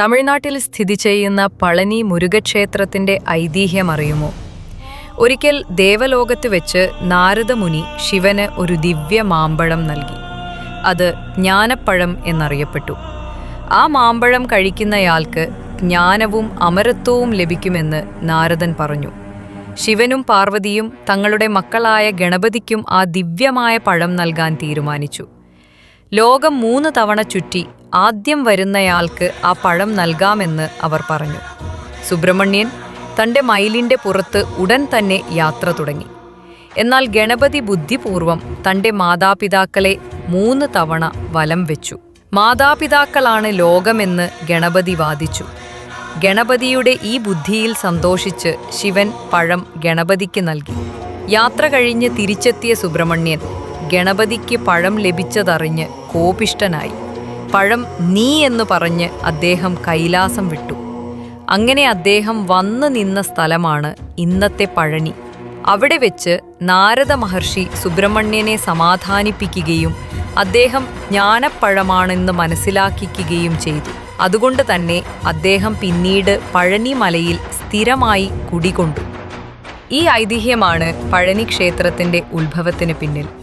തമിഴ്നാട്ടിൽ സ്ഥിതി ചെയ്യുന്ന പളനി മുരുകക്ഷേത്രത്തിന്റെ ഐതിഹ്യം അറിയുമോ? ഒരിക്കൽ ദേവലോകത്ത് വെച്ച് നാരദമുനി ശിവന് ഒരു ദിവ്യ മാമ്പഴം നൽകി. അത് ജ്ഞാനപ്പഴം എന്നറിയപ്പെട്ടു. ആ മാമ്പഴം കഴിക്കുന്നയാൾക്ക് ജ്ഞാനവും അമരത്വവും ലഭിക്കുമെന്ന് നാരദൻ പറഞ്ഞു. ശിവനും പാർവതിയും തങ്ങളുടെ മക്കളായ ഗണപതിക്കും ആ ദിവ്യമായ പഴം നൽകാൻ തീരുമാനിച്ചു. ലോകം മൂന്ന് തവണ ചുറ്റി ആദ്യം വരുന്നയാൾക്ക് ആ പഴം നൽകാമെന്ന് അവർ പറഞ്ഞു. സുബ്രഹ്മണ്യൻ തന്റെ മയിലിന്റെ പുറത്ത് ഉടൻ തന്നെ യാത്ര തുടങ്ങി. എന്നാൽ ഗണപതി ബുദ്ധിപൂർവം തന്റെ മാതാപിതാക്കളെ മൂന്ന് തവണ വലം വെച്ചു. മാതാപിതാക്കളാണ് ലോകമെന്ന് ഗണപതി വാദിച്ചു. ഗണപതിയുടെ ഈ ബുദ്ധിയിൽ സന്തോഷിച്ച് ശിവൻ പഴം ഗണപതിക്ക് നൽകി. യാത്ര കഴിഞ്ഞ് തിരിച്ചെത്തിയ സുബ്രഹ്മണ്യൻ ഗണപതിക്ക് പഴം ലഭിച്ചതറിഞ്ഞ് കോപിഷ്ടനായി പഴം നീ എന്ന് പറഞ്ഞ് അദ്ദേഹം കൈലാസം വിട്ടു. അങ്ങനെ അദ്ദേഹം വന്നു നിന്ന സ്ഥലമാണ് ഇന്നത്തെ പഴനി. അവിടെ വെച്ച് നാരദ മഹർഷി സുബ്രഹ്മണ്യനെ സമാധാനിപ്പിക്കുകയും അദ്ദേഹം ജ്ഞാനപ്പഴമാണെന്ന് മനസ്സിലാക്കിക്കുകയും ചെയ്തു. അതുകൊണ്ട് തന്നെ അദ്ദേഹം പിന്നീട് പഴനി മലയിൽ സ്ഥിരമായി കുടികൊണ്ടു. ഈ ഐതിഹ്യമാണ് പഴനി ക്ഷേത്രത്തിന്റെ ഉത്ഭവത്തിന് പിന്നിൽ.